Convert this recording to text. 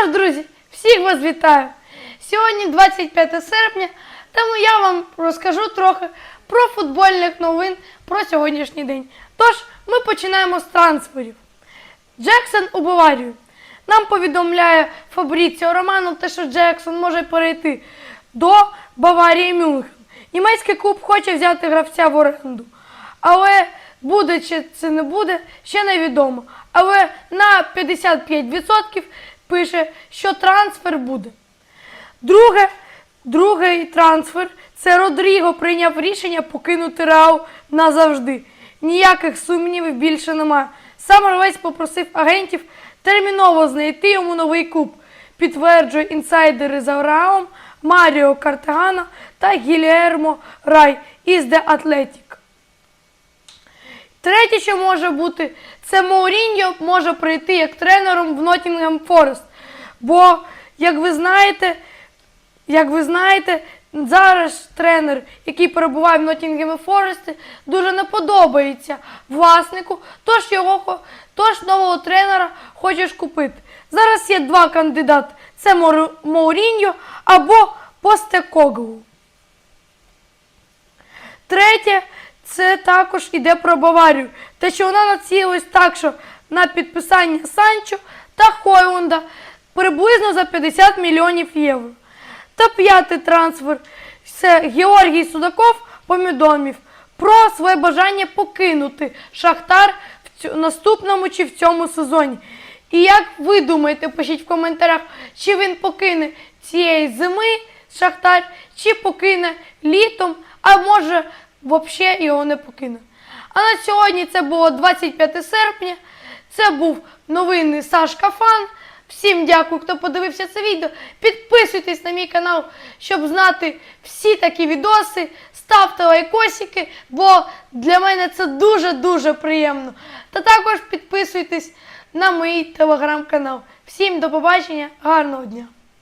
Тож, друзі, всіх вас вітаю! Сьогодні 25 серпня, тому я вам розкажу трохи про футбольних новин про сьогоднішній день. Тож, ми починаємо з трансферів. Джексон у Баварію. Нам повідомляє Фабріціо Романо, те, що Джексон може перейти до Баварії Мюнхен. Німецький клуб хоче взяти гравця в оренду. Але буде чи це не буде, ще невідомо. Але на 55% пише, що трансфер буде. Друге, другий трансфер це Родріго прийняв рішення покинути Реал назавжди. Ніяких сумнівів більше немає. Сам гравець попросив агентів терміново знайти йому новий клуб. Підтверджує інсайдери за Реалом Маріо Картегана та Гільєрмо Рай із The Athletic. Третє, що може бути, це Мауріньо може прийти як тренером в Ноттінгем Форест. Бо, як ви знаєте, як ви знаєте, зараз тренер, який перебуває в Ноттінгемі Форесті, дуже не подобається власнику, тож його тож нового тренера хочеш купити. Зараз є два кандидати: це Мауріньо або Постекоглу. Третє, це також іде про Баварію. Те, що вона націлилась так, що на підписання Санчо та Хойлунда приблизно за 50 мільйонів євро. Та п'ятий трансфер це Георгій Судаков повідомив про своє бажання покинути Шахтар в цю- наступному чи в цьому сезоні. І як ви думаєте, пишіть в коментарях, чи він покине цієї зими Шахтар, чи покине літом, а може взагалі його не покине. А на сьогодні це було 25 серпня. Це був новинний Сашка Фан. Всім дякую, хто подивився це відео. Підписуйтесь на мій канал, щоб знати всі такі відоси. Ставте лайкосики, бо для мене це дуже-дуже приємно. Та також підписуйтесь на мій телеграм-канал. Всім до побачення, гарного дня!